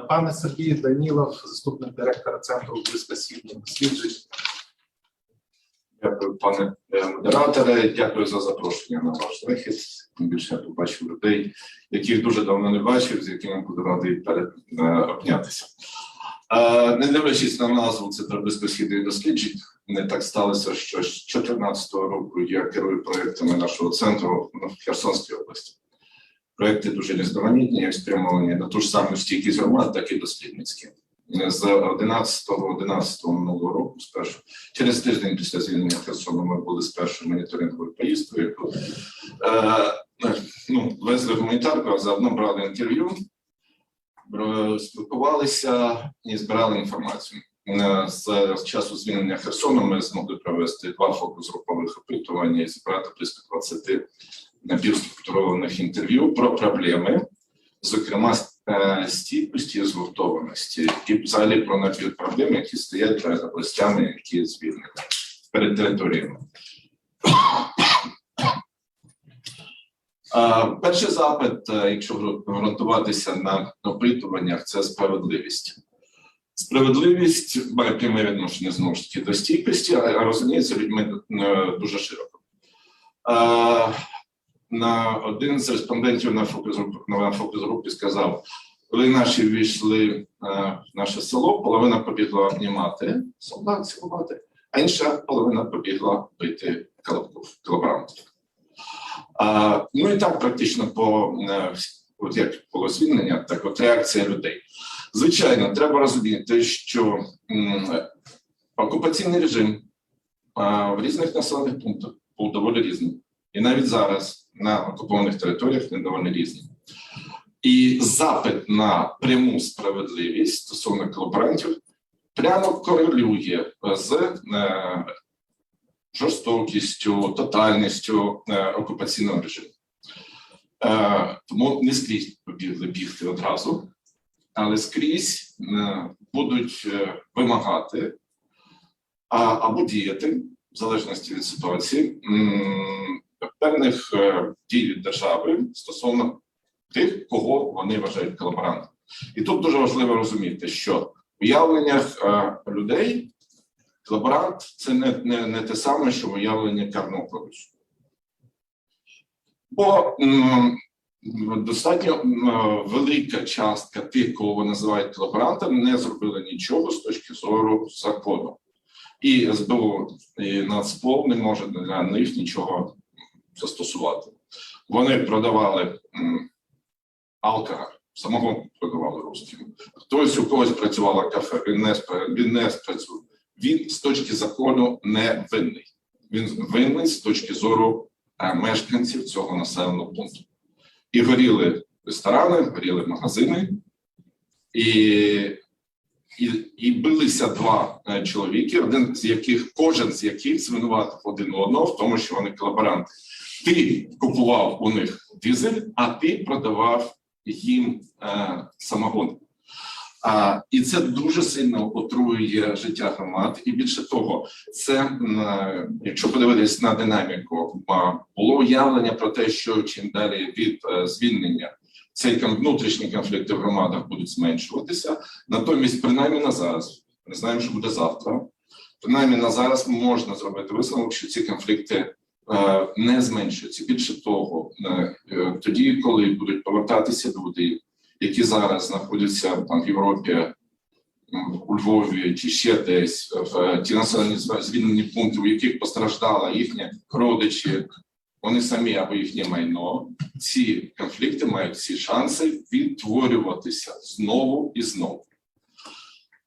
Пане Сергій Данілов, заступник директора центру близькосхідних досліджень. Дякую, пане е, модераторе. Дякую за запрошення на ваш вихід. Більше я побачив людей, яких дуже давно не бачив, з якими буду радий перед е, обнятися. Е, Не дивлячись на назву Центр близькосхідних досліджень, не так сталося, що з 2014 року я керую проектами нашого центру в Херсонській області. Проекти дуже різноманітні, як спрямовані на ту ж саму стійкість громад, так і дослідницькі. З 11-11 минулого року, спершу через тиждень після звільнення Херсону, ми були з першою моніторинговою поїздкою. Е, ну, везли гуманітарку, а заодно брали інтерв'ю, спілкувалися і збирали інформацію. Е, З часу звільнення Херсону ми змогли провести два фокус-групових опитування і зібрати близько 20 напівструктурованих інтерв'ю про проблеми, зокрема е, стійкості і згуртованості, і взагалі про набір проблем, які стоять перед областями, які звільнені перед територіями. Перший запит, е, якщо ґрунтуватися на опитуваннях, це справедливість. Справедливість має пряме відношення знову ж таки до стійкості, а розуміється людьми е, дуже широко. На один з респондентів на фокус на фокус-групі сказав: коли наші ввійшли е, в наше село, половина побігла обнімати солдат, цілувати, а інша половина побігла бити колаб- колаборантів. Ну і так практично по е, от як було звільнення, так от реакція людей. Звичайно, треба розуміти, що окупаційний режим в різних населених пунктах був доволі різним. І навіть зараз на окупованих територіях він доволі різний. І запит на пряму справедливість стосовно колаборантів прямо корелює з е, жорстокістю, тотальністю е, окупаційного режиму. Е, тому не скрізь бігти одразу, але скрізь будуть вимагати або діяти, в залежності від ситуації, певних е, дій держави стосовно тих, кого вони вважають колаборантами. І тут дуже важливо розуміти, що в уявленнях е, людей Колаборант це не, не, не те саме, що виявлення Карноповича. Бо достатньо велика частка тих, кого вони називають колаборантами, не зробили нічого з точки зору закону. І СБУ і Нацпол не може для них нічого застосувати. Вони продавали алкоголь, самого продавали русським. Хтось у когось працювало кафе, він не, він не спрацює він з точки закону не винний. Він винний з точки зору е, мешканців цього населеного пункту. І горіли ресторани, горіли магазини, і, і, і билися два е, чоловіки, один з яких, кожен з яких звинуватив один одного в тому, що вони колаборанти. Ти купував у них дизель, а ти продавав їм е, самогон. А, і це дуже сильно отруює життя громад. І більше того, це е, якщо подивитись на динаміку, було уявлення про те, що чим далі від е, звільнення цей внутрішні конфлікти в громадах будуть зменшуватися. Натомість, принаймні на зараз, не знаємо, що буде завтра. Принаймні на зараз можна зробити висновок, що ці конфлікти не зменшуються. Більше того, е, е, тоді, коли будуть повертатися люди які зараз знаходяться там в Європі, у Львові чи ще десь в е, ті населені звільнені пункти, у яких постраждала їхні родичі, вони самі або їхнє майно. Ці конфлікти мають всі шанси відтворюватися знову і знову.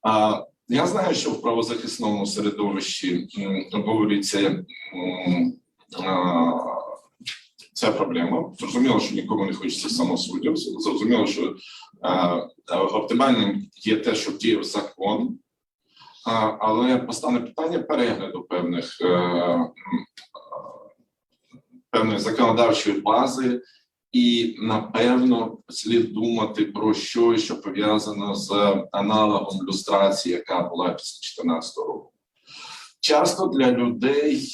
А я знаю, що в правозахисному середовищі м, ця проблема. Зрозуміло, що нікому не хочеться самосудів. Зрозуміло, що оптимальним є те, щоб діяв закон, але постане питання перегляду певних е, певної законодавчої бази, і напевно слід думати про щось, що пов'язано з аналогом люстрації, яка була після 2014 року. Часто для людей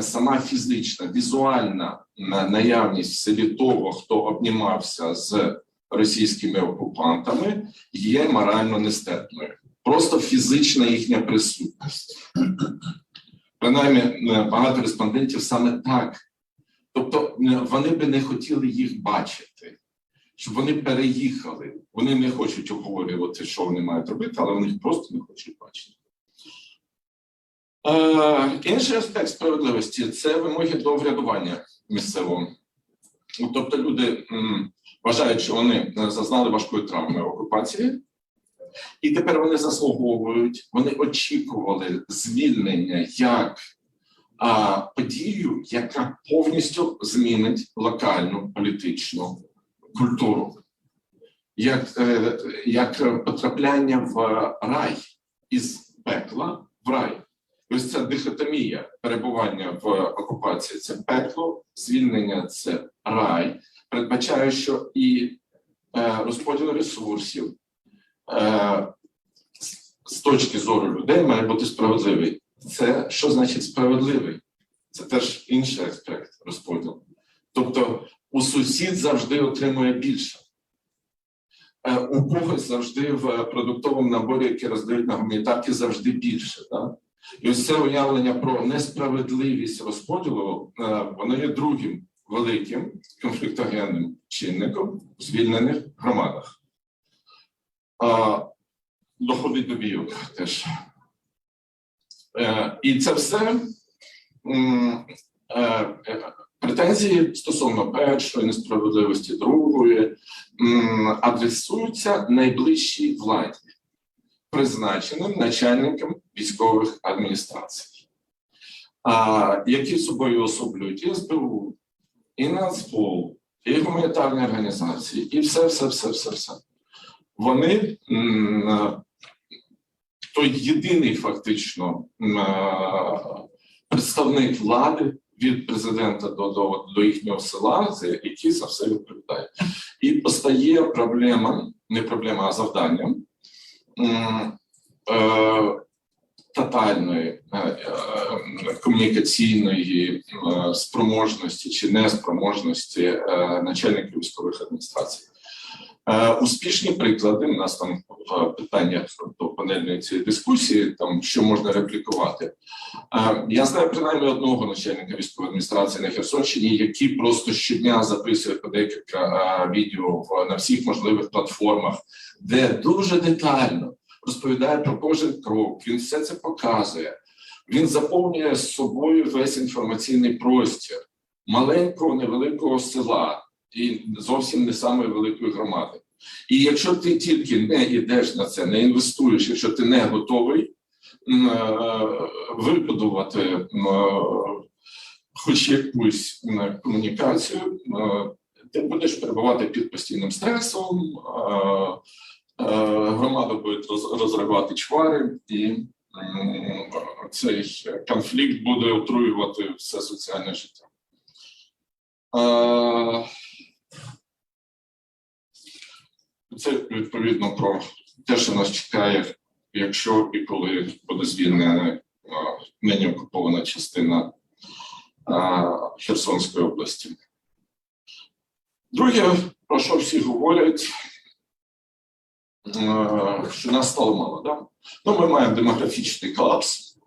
сама фізична, візуальна наявність в селі того, хто обнімався з російськими окупантами є морально нестерпною. Просто фізична їхня присутність. Принаймні, багато респондентів саме так. Тобто вони би не хотіли їх бачити, щоб вони переїхали. Вони не хочуть обговорювати, що вони мають робити, але вони їх просто не хочуть бачити. Е, інший аспект справедливості це вимоги до врядування місцевого. Тобто люди вважають, що вони е, зазнали важкої травми окупації, і тепер вони заслуговують, вони очікували звільнення як а, подію, яка повністю змінить локальну політичну культуру, як, е, як потрапляння в рай із пекла в рай. Ось ця дихотомія перебування в окупації це пекло, звільнення це рай, передбачає, що і е, розподіл ресурсів е, з- точки зору людей має бути справедливий. Це що значить справедливий? Це теж інший аспект розподілу. Тобто у сусід завжди отримує більше. Е, У когось завжди в продуктовому наборі, який роздають на гуманітарки, завжди більше. Да? І ось це уявлення про несправедливість розподілу, е, воно є другим великим конфліктогенним чинником в звільнених громадах. Доходить до бійок теж. Е, І це все е, претензії стосовно першої несправедливості, другої адресуються найближчій владі, призначеним начальникам військових адміністрацій, які собою особлюють і СБУ, і Нацпол, і гуманітарні організації, і все, все, все, все, все. Вони е, той єдиний фактично е, представник влади від президента до, до, до їхнього села, який за все відповідає. І постає проблема, не проблема, а завдання е, тотальної е, е, комунікаційної е, спроможності чи неспроможності начальників військових адміністрацій. Успішні приклади. У нас там в питаннях до панельної цієї дискусії, там що можна реплікувати. Я знаю принаймні одного начальника військової адміністрації на Херсонщині, який просто щодня записує по декілька відео на всіх можливих платформах, де дуже детально розповідає про кожен крок. Він все це показує. Він заповнює з собою весь інформаційний простір маленького невеликого села і зовсім не самої великої громади. І якщо ти тільки не йдеш на це, не інвестуєш, якщо ти не готовий е, вибудувати е, хоч якусь комунікацію, е, ти будеш перебувати під постійним стресом, громада буде розривати чвари, і цей конфлікт буде отруювати все соціальне життя. Е, Це відповідно про те, що нас чекає, якщо і коли буде звільнена е, нині окупована частина е, Херсонської області. Друге, про що всі говорять, е, що нас стало мало. Да? Ну, ми маємо демографічний колапс.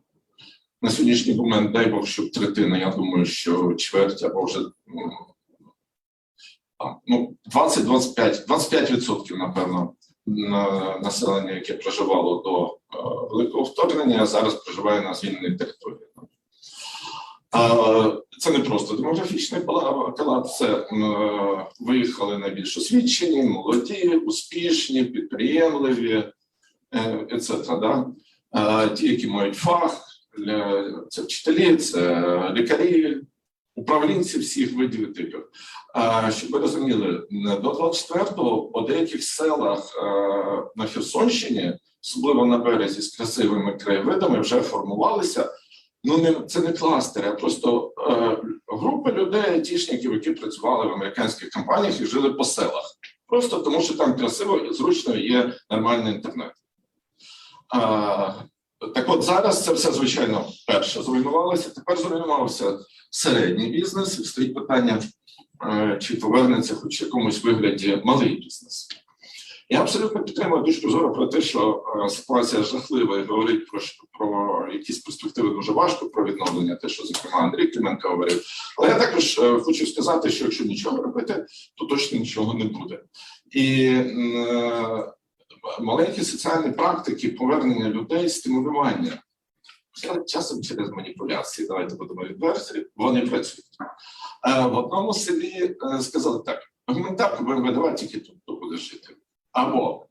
На сьогоднішній момент, дай Бог, щоб третина, я думаю, що чверть або вже ну, 20-25, 25%, напевно, на- населення, яке проживало до е, великого вторгнення, зараз проживає на звільненій території. Це не просто демографічний колапс, це е, виїхали найбільш освічені, молоді, успішні, підприємливі, е, etc. Да? Ті, які мають фах, це вчителі, це лікарі, управлінці всіх видів типів. Щоб ви розуміли, до 24-го у деяких селах е, на Херсонщині, особливо на березі з красивими краєвидами, вже формувалися. Ну, не це не кластери, а просто е, групи людей, айтішників, які працювали в американських компаніях і жили по селах. Просто тому, що там красиво і зручно є нормальний інтернет. А, так от зараз це все, звичайно, перше зруйнувалося. Тепер зруйнувався середній бізнес. І стоїть питання е, чи повернеться хоч в якомусь вигляді малий бізнес. Я абсолютно підтримую точку зору про те, що е, ситуація жахлива і говорить про, про якісь перспективи дуже важко про відновлення, те, що зокрема Андрій Клименко говорив. Але я також е, хочу сказати, що якщо нічого робити, то точно нічого не буде. І е, маленькі соціальні практики повернення людей, стимулювання. Часом через маніпуляції, давайте будемо відверті, вони працюють. В одному селі сказали так: гуманітарку будемо видавати тільки тут, хто буде жити. Або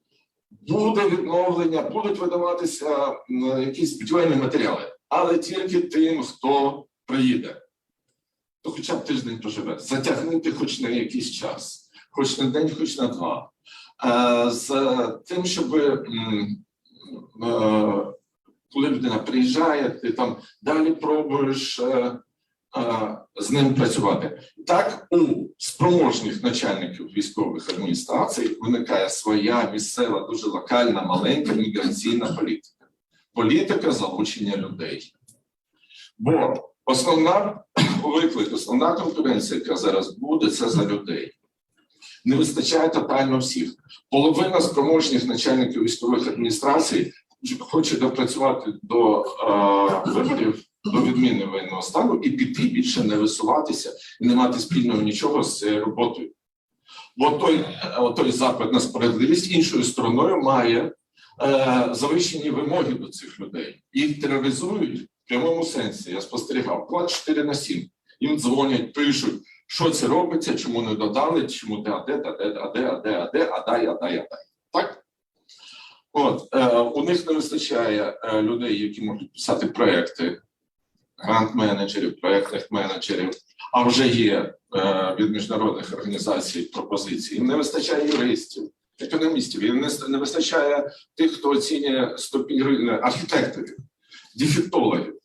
буде відновлення, будуть видаватися якісь будівельні матеріали, але тільки тим, хто приїде. То хоча б тиждень проживе. Затягнути хоч на якийсь час, хоч на день, хоч на два. Е, З тим, щоб е, коли людина приїжджає, ти там далі пробуєш е, е, з ним працювати. Так у спроможних начальників військових адміністрацій виникає своя місцева, дуже локальна, маленька міграційна політика. Політика залучення людей. Бо основна виклик, основна конкуренція, яка зараз буде, це за людей. Не вистачає тотально всіх. Половина спроможних начальників військових адміністрацій хоче допрацювати до виборів, до відміни воєнного стану і піти більше не висуватися і не мати спільного нічого з роботою. Бо той, е, той запит на справедливість іншою стороною має е, завищені вимоги до цих людей. Їх тероризують в прямому сенсі. Я спостерігав 24 на 7. Їм дзвонять, пишуть, що це робиться, чому не додали, чому де, а де, а де, а де, а де, а де, а дай, а дай, а дай. Так? От, е, у них не вистачає е, людей, які можуть писати проекти, грант-менеджерів, проектних менеджерів, а вже є е, від міжнародних організацій пропозиції. Їм не вистачає юристів, економістів, їм не, не вистачає тих, хто оцінює ступінь архітекторів, дефектологів,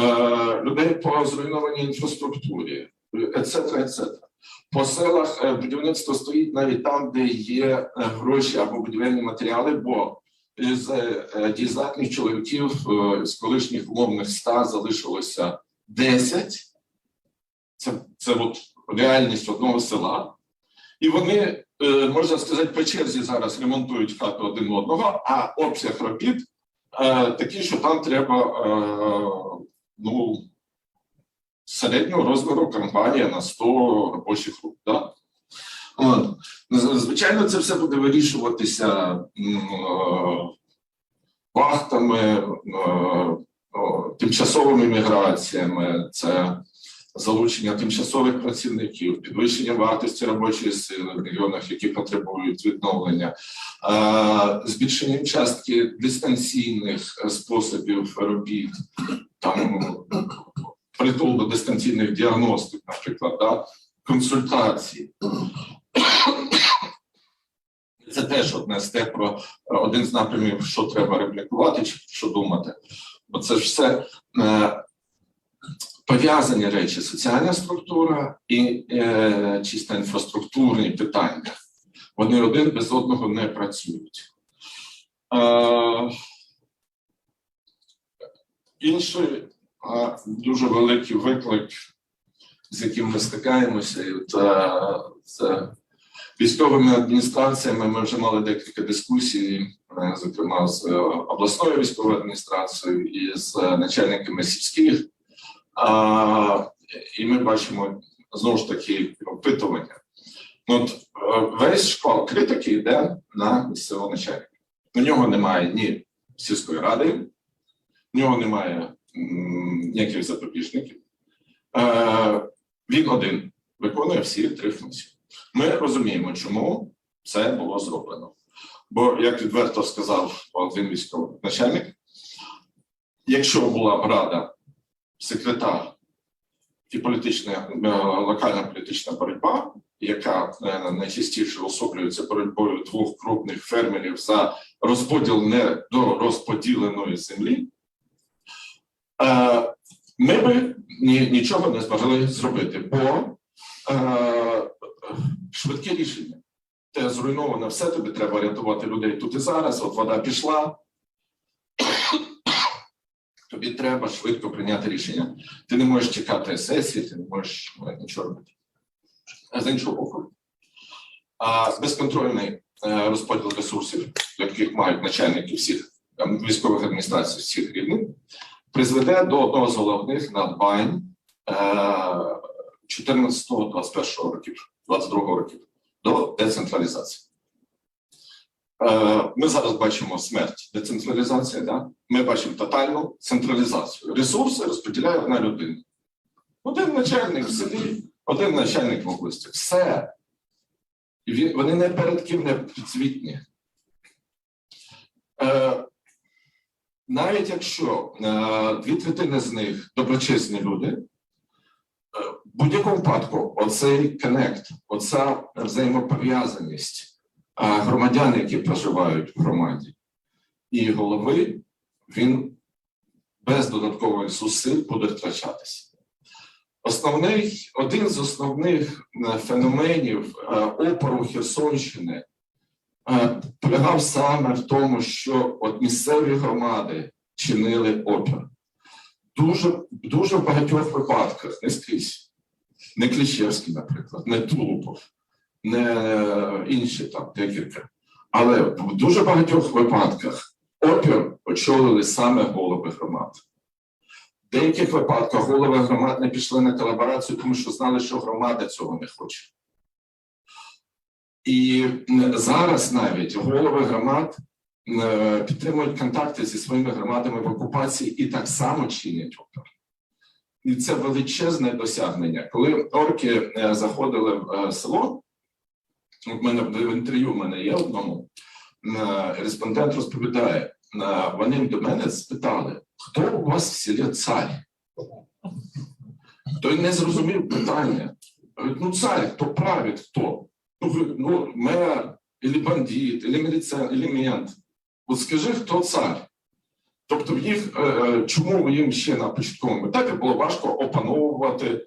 е, людей по зруйнованій інфраструктурі, ецетера, ецетера. По селах е, будівництво стоїть навіть там, де є е, гроші або будівельні матеріали, бо з е, чоловіків е, з колишніх умовних ста залишилося 10. Це, це от реальність одного села. І вони, е, можна сказати, по черзі зараз ремонтують хату один одного, а обсяг робіт такий, що там треба ну, середнього розміру компанія на 100 робочих рук. Да? От. Звичайно, це все буде вирішуватися е, вахтами, е, тимчасовими міграціями, це залучення тимчасових працівників, підвищення вартості робочої сили в регіонах, які потребують відновлення, е, збільшенням частки дистанційних способів робіт, там притул до дистанційних діагностик, наприклад, да? консультації. Це теж одне з те про один з напрямів, що треба реплікувати, чи що думати. Бо це ж все е, пов'язані речі: соціальна структура і е, чисто інфраструктурні питання. Вони один без одного не працюють. Е, інший е, дуже великий виклик, з яким ми стикаємося, е, це військовими адміністраціями ми вже мали декілька дискусій, е, зокрема з е, обласною військовою адміністрацією і з начальниками сільських. А, І ми бачимо знову ж таки опитування. Ну, От е, весь шквал критики йде на місцевого начальника. У нього немає ні сільської ради, в нього немає ніяких запобіжників. Е, Він один виконує всі три функції. Ми розуміємо, чому це було зроблено. Бо, як відверто сказав один військовий начальник, якщо була б рада, секретар і політична е, локальна політична боротьба, яка е, найчастіше особлюється боротьбою двох крупних фермерів за розподіл недорозподіленої землі, е, ми би нічого не змогли зробити, бо швидке рішення. Те зруйноване все, тобі треба рятувати людей тут і зараз. От вода пішла. Тобі треба швидко прийняти рішення. Ти не можеш чекати сесії, ти не можеш е, нічого робити. А з іншого боку, а безконтрольний е, розподіл ресурсів, яких мають начальники всіх військових адміністрацій всіх рівнів, призведе до одного з головних надбань 14-21 років, 22 років до децентралізації. Е, Ми зараз бачимо смерть децентралізації, да? ми бачимо тотальну централізацію. Ресурси розподіляє одна людина. Один начальник в селі, один начальник в області. Все. І вони не перед ким не підзвітні. Е, навіть якщо е, дві третини з них доброчесні люди, в будь-якому випадку оцей коннект, оця взаємопов'язаність громадян, які проживають в громаді, і голови, він без додаткових зусиль буде втрачатися. Основний, один з основних е, феноменів е, опору Херсонщини е, полягав саме в тому, що от місцеві громади чинили опір. Дуже, дуже в багатьох випадках, не скрізь, не Кліщевський, наприклад, не Тулупов, не інші там декілька. Але в дуже багатьох випадках опір очолили саме голови громад. В деяких випадках голови громад не пішли на колаборацію, тому що знали, що громада цього не хоче. І зараз навіть голови громад підтримують контакти зі своїми громадами в окупації і так само чинять опір. І це величезне досягнення. Коли орки е, заходили в е, село, в мене в інтерв'ю в мене є одному, е, респондент розповідає, е, вони до мене спитали, хто у вас в селі цар? Той не зрозумів питання. Говорить, ну цар, хто править, хто? Ну, ну мер, или бандит, или мент. От скажи, хто цар? Тобто в їх, е, е, чому їм ще на початковому етапі було важко опановувати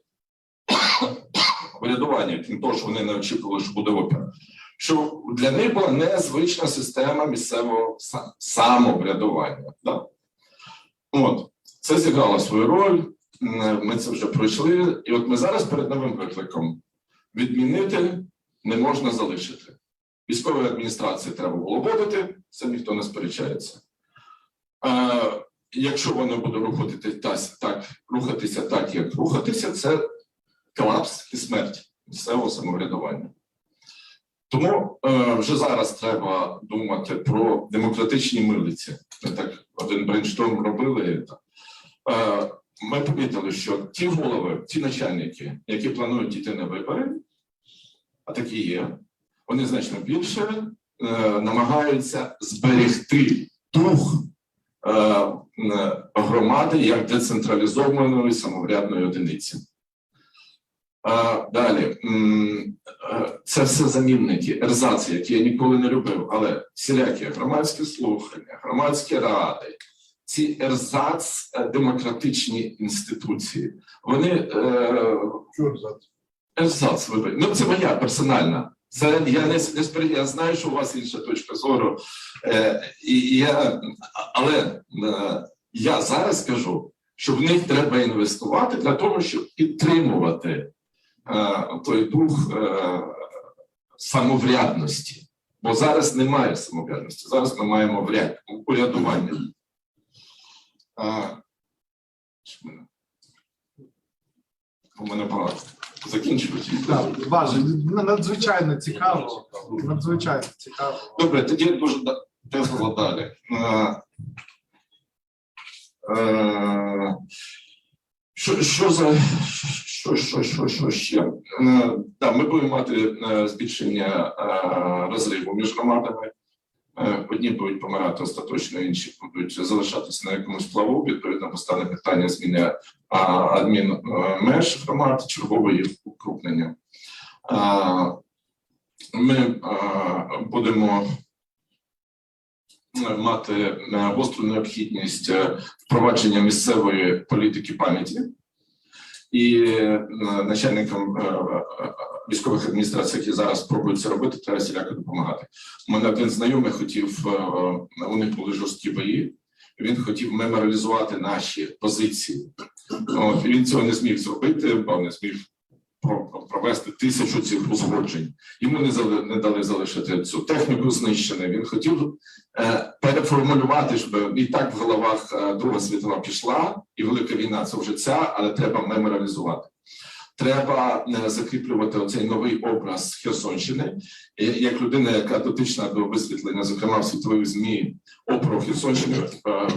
врядування, крім того, що вони не очікували, що буде опера. Що для них була незвична система місцевого самоврядування. Да? От, це зіграло свою роль, ми це вже пройшли. І от ми зараз перед новим викликом відмінити не можна залишити. Військової адміністрації треба було вводити, це ніхто не сперечається. Е, якщо воно буде рухатися так, так, рухатися так, як рухатися, це колапс і смерть місцевого самоврядування. Тому е, вже зараз треба думати про демократичні милиці. Ми так один брейншторм робили. Е, ми помітили, що ті голови, ті начальники, які планують йти на вибори, а такі є, вони значно більше е, намагаються зберегти дух е, громади як децентралізованої самоврядної одиниці. Е, Далі це все замінники, ерзаці, які я ніколи не любив, але всілякі громадські слухання, громадські ради, ці ерзац демократичні інституції, вони е, ерзац, вибач. Ну, це моя персональна. Це я не, не я знаю, що у вас інша точка зору. Е, і, я, але е, я зараз скажу, що в них треба інвестувати для того, щоб підтримувати е, той дух е, самоврядності. Бо зараз немає самоврядності, зараз ми маємо вряд, урядування. А? У мене багато. Закінчувати. Так, важливо, надзвичайно цікаво. Надзвичайно цікаво. Добре, тоді дуже тепло далі. Е, е, Що, що за що, що, що, що ще? Е, Да, ми будемо мати збільшення розриву між громадами. Е, Одні будуть помирати остаточно, інші будуть залишатися на якомусь плаву. Відповідно, постане питання зміни а, адмін е, громад, чергове їх укрупнення. Е, Ми будемо мати гостру необхідність впровадження місцевої політики пам'яті. І е, начальникам е, е, військових адміністрацій, які зараз пробують це робити, треба всіляко допомагати. У мене один знайомий хотів, у них були жорсткі бої. Він хотів меморалізувати наші позиції. От, він цього не зміг зробити, бо не зміг провести тисячу цих узгоджень. Йому не зали- не дали залишити цю техніку знищеною. Він хотів е, переформулювати, щоб і так в головах е, Друга світова пішла, і велика війна це вже ця, але треба меморалізувати. Треба е, закріплювати оцей новий образ Херсонщини. І Як людина, яка дотична до висвітлення, зокрема в світових змі опору Херсонщини, е, е,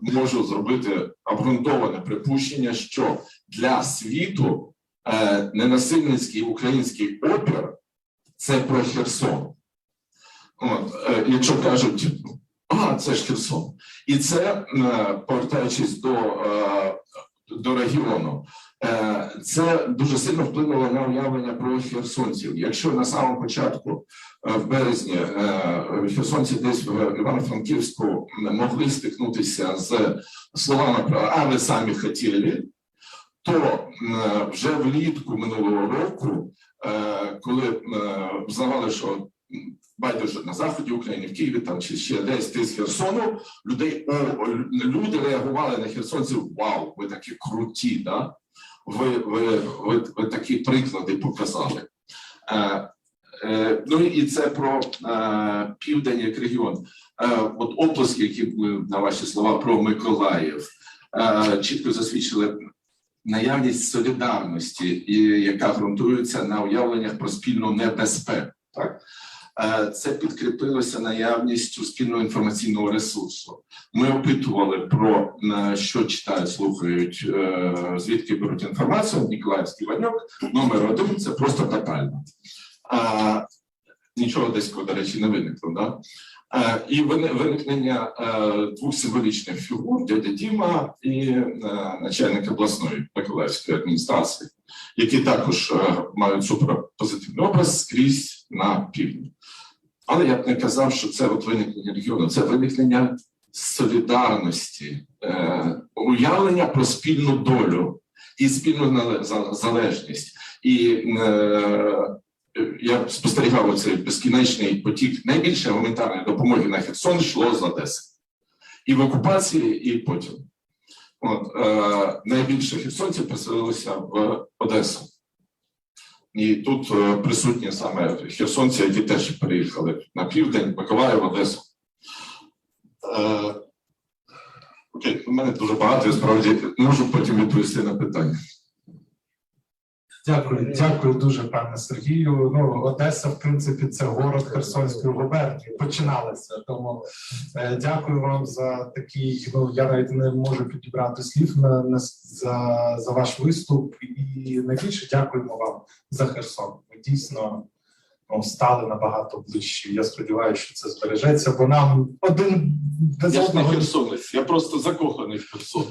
можу зробити обґрунтоване припущення, що для світу е, ненасильницький український опір це про Херсон. От, е, якщо кажуть, а це ж Херсон, і це е, повертаючись до, е, до регіону, е, це дуже сильно вплинуло на уявлення про херсонців. Якщо на самому початку, е, в березні, е, херсонці десь в Івано-Франківську могли стикнутися з словами про а ви самі хотіли, то е, вже влітку минулого року, е, коли е, взнавали, що байдуже на заході України, в Києві там чи ще десь ти з Херсону, людей о, люди реагували на херсонців. Вау, ви такі круті, да? Ви, ви, ви, ви такі приклади показали. Ну і це про південь як регіон. От оплески, які були на ваші слова про Миколаїв, чітко засвідчили наявність солідарності, і яка ґрунтується на уявленнях про спільну небезпеку. Так? Е, Це підкріпилося наявністю спільного інформаційного ресурсу. Ми опитували про що читають, слухають, е, звідки беруть інформацію. Ніколаївський Ваньок, номер один це просто тотально. А, нічого десь, до речі, не виникло. Да? Е, І виникнення е, двох символічних фігур дядя Діма і е, начальник обласної Миколаївської адміністрації, які також мають суперпозитивний образ скрізь на півдні. Але я б не казав, що це от виникнення регіону, це виникнення солідарності, уявлення про спільну долю і спільну залежність. І я спостерігав цей безкінечний потік найбільше гуманітарної допомоги на Херсон йшло з Одеси. І в окупації, і потім. От, е, найбільше херсонців переселилося в Одесу. І тут е, присутні саме херсонці, які теж переїхали на південь, Миколаїв, Одесу. Е, окей, у мене дуже багато, я справді можу потім відповісти на питання. Дякую, дякую дуже, пане Сергію. Ну, Одеса, в принципі, це город Херсонської губернії. Починалося. Тому е, дякую вам за такий. Ну я навіть не можу підібрати слів на, на за, за ваш виступ. І найбільше дякуємо вам за Херсон. Ви дійсно ну, стали набагато ближче. Я сподіваюся, що це збережеться, бо нам один без Я ж не херсонець, я просто закоханий в Херсон.